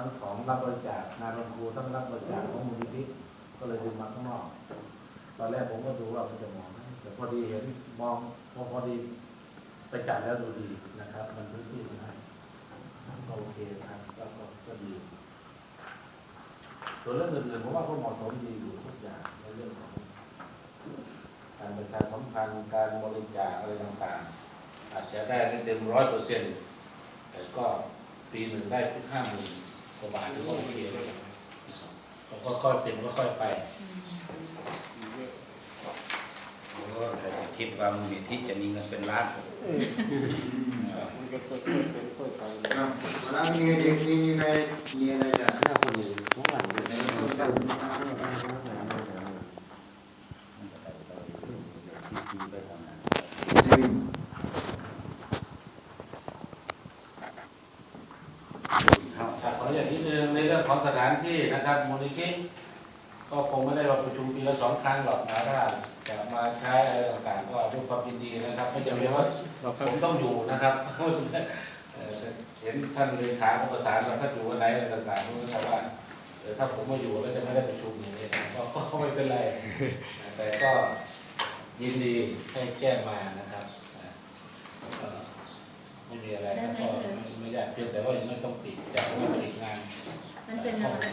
ทั้งของรับบริจาคงานโรงครูทั้งรับบริจาคของมูลนิธิก็เลยดึงมาข้างนอก ตอนแรกผมก็ดูว่ามันจะมองไหมแต่พอดีเห็นมองพอพอดีไปจัดแล้วดูดีนะครับ มันพื้นที่มันให้ก็โอเคครับก็ก็ก็ดี ส่วนเรื่องอื่นๆผมว่าก็เหมาะสมดีอยู่ทุกอย่างในเรื่องของการประชาสัมพันธ์การบริจาคอะไรต่างๆ อาจจะได้ไม่เต็มร้อยเปอร์เซ็นต์แต่ก็ปีหนึ่งได้พิห้าหมื่น กว่าบาทนี่ก็โอเคเลยนะครับก็ค่อยๆเป็นค่อยๆไปโอ้ใครจะคิดว่ามูลนิธิจะมีเงินเป็นล้านมันจะเปิดเป็นเปิดไปอะแล้วมีเด็กมีอะไรมีอะไรจะถ้าคนอื่นผมว่าในส่วนของ ที่ ข นึงในเรื่องของสถานที่นะครับมูลนิธิก็คงไม่ได้มาประชุมปีละสองครั้งหรอกนะถ้าจะมาใช้อะไรต่างๆก็ด้วยความยินดีนะครับ ไม่จำเป็นว่าผมต้องอยู่นะครับเห็นท่านเลขาประสานว่าถ้าอยู่วันไหนอะไรต่างๆก็จะว่าถ้าผมไม่อยู่แล้วจะไม่ได้ประชุมอย่างนี้นะก็ไม่เป็นไร แต่ก็ยินดีให้แจ้งมานะครับ ไม่มีอะไรนะก็ไม่ไม่ยากเพียงแต่ว่ายังไม่ต้องติดอยากให้มันติดงานมันเป็นอะไร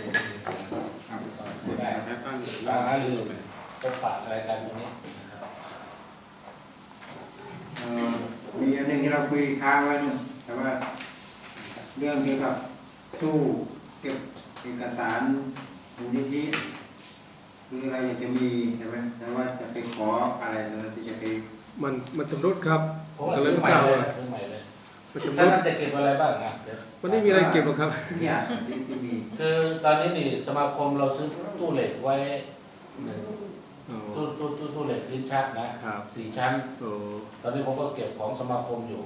ไม่ได้ถ้าตั้งถ้าหาลืมพบปะอะไรกันตรงนี้นะครับเอ่อมีอันหนึ่งที่เราคุยค้างไว้หนึ่งแต่ว่าเรื่องเกี่ยวกับสู้เก็บเอกสารมูลนิธิคือเราอยากจะมีใช่ไหมแต่ว่าจะไปขออะไรเราที่จะไปมันมันชำรุดครับเพราะว่าก็เลยซื้อไม่ ใหม่กล้าเลยเอาซื้อใหม่เลยมันชำท่ารุดนจะเก็บอะไรบ้างอะเดี๋ยวมันไม่มีอะไรเก็บหรอกครับ เนี่ยที่ที่มีคือตอนนี้นี่สมาคมเราซื้อตู้เหล็กไว้หนึ่งอ๋อ ตู้ตู้ตู้ตู้เหล็กลิ้นชักนะครับ สี่ชั้น โอ้ตอนนี้ผมก็เก็บของสมาคมอยู่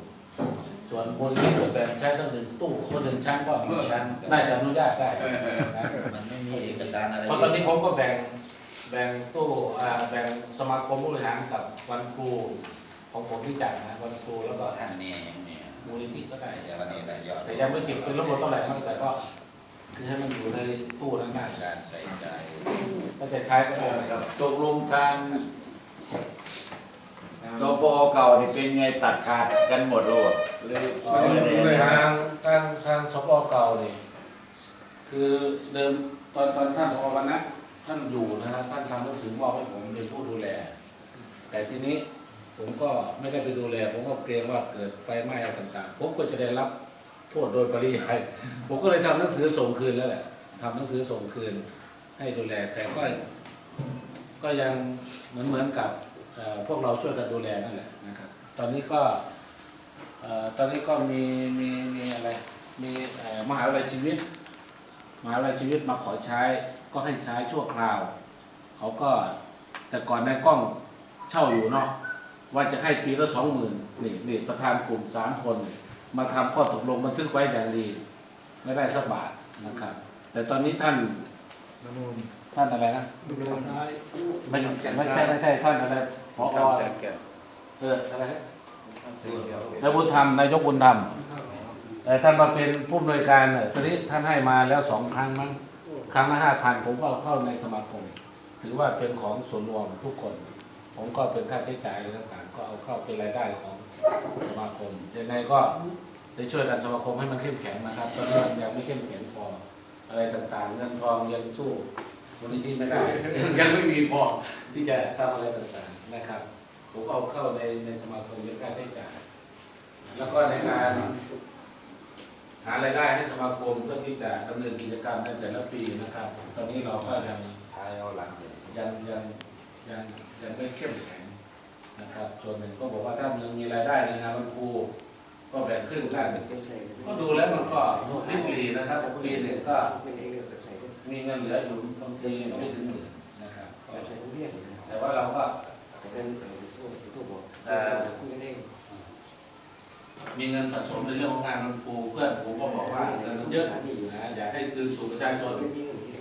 ส่วนบนนี้จะแบ่งใช้สักหนึ่งตู้ก็หนึ่งชั้นก็มีชั้นน่าจะอนุญาตได้นะมันไม่มีเอกสารอะไรเพราะตอนนี้ผมก็แบ่งแบ่งตู้อ่าแบ่งสมาคมผู้บริหารกับวันครูของผมที่จัดนะวันครูแล้วก็ ท่านเนี่ยอย่างเนี่ย มูลนิธิก็ได้แต่วันนี้ได้ยอดแต่ยังไม่เก็บเป็นระบบเท่าไหร่มากแต่ก็ คือให้มันอยู่ในตู้นั้นได้การใส่ใจก็จะใช้ก็ได้ตกลงทางสปอเก่านี่เป็นไงตัดขาดกันหมดโลดหรือเอ่อไม่ได้ทางทางทางสปเก่านี่คือเดิมตอนตอนท่านผอวันนะท่านอยู่นะฮะท่านทำหนังสือมอบให้ผมเป็นผู้ดูแล แต่ทีนี้ ผมก็ไม่ได้ไปดูแล ผมก็เกรงว่าเกิดไฟไหม้อะไรต่างๆ ผมก็จะได้รับโทษโดยปริยายผมก็เลยทำหนังสือส่งคืนแล้วแหละทำหนังสือส่งคืน ให้ดูแล แต่ก็ก็ยังเหมือนเหมือนกับพวกเราช่วยกันดูแลนั่นแหละนะครับ ตอนนี้ก็ตอนนี้ก็มีมีมีอะไร มีมหาวิทยาลัยชีวิต มหาวิทยาลัยชีวิตมาขอใช้ก็ให้ใช้ชั่วคราว เขาก็แต่ก่อนในกล้องเช่าอยู่เนาะ ว่าจะให้ปีละสองหมื่นนี่นี่ประธานกลุ่มสามคน มาทำข้อตกลงบันทึกไว้อย่างดี ไม่ได้สักบาทนะครับ แต่ตอนนี้ท่านท่านอะไรนะไม่ไม่ใช่ไม่ใช่ท่านอะไรพอเอออะไรนนายบุญธรรมนายกบุญธรรมแต่ท่านมาเป็นผู้อำนวยการเนี่ยตอนนี้ท่านให้มาแล้วสองครั้งมั้งครั้งละห้าพันผมก็เอาเข้าในสมาคมถือว่าเป็นของส่วนรวมทุกคน ผมก็เป็นค่าใช้จ่ายอะไรต่างๆ ก็เอาเข้าเป็นรายได้ของสมาคมยังไงก็ได้ช่วยกันสมาคมให้มันเข้มแข็งนะครับตอนนี้มันยังไม่เข้มแข็งพออะไรต่างๆเงินทองยังสู้มูลนิธิไม่ได้ยังไม่มีพอที่จะทำอะไรต่างๆนะครับ ผมก็เอาเข้าในในสมาคมเยอะค่าใช้จ่าย แล้วก็ในการหารายได้ให้สมาคมเพื่อที่จะดำเนินกิจกรรมในแต่ละปีนะครับ ตอนนี้เราก็ยังท้ายเอาหลังเลยยังยัง ยังยังไม่เข้มแข็งนะครับ ส่วนหนึ่งก็บอกว่าถ้ามันมีรายได้ในงานวันครูก็แบ่งครึ่งกันก็ดูแล้วมันก็ริบรีนะครับปีหนึ่งก็มีเงินเหลืออยู่บางทีไม่ถึงหมื่นนะครับแต่ว่าเราก็มีเงินสะสมในเรื่องของงานวันครูเพื่อนผมก็บอกว่าเงินมันเยอะนะอยากให้คืนสู่ประชาชน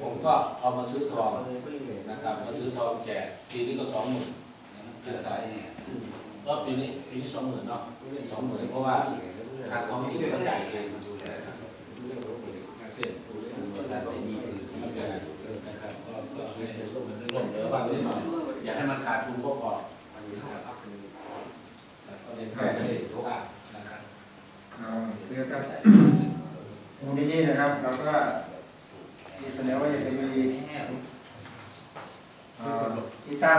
ผมก็เอามาซื้อทองนะครับ มาซื้อทองแจกปีนี้ก็สองหมื่นเกิดอะไรเนี่ยก็ปีนี้ปีนี้สองหมื่นเนาะสองหมื่นเพราะว่าทางท้องที่มันใหญ่องมันดูแลครับเส้นดูแลได้ดีมันจะนะครับก็ก็ให้ร่วมเร่วมเหลือบ้างนิดหน่อยอย่าให้มันขาดทุนก็พอนะครัก็เรียนแค่ได้ทราบนะครับเรื่องการมูลนิธินะครับเราก็ แสดงว่าจะมีที่ตั้ง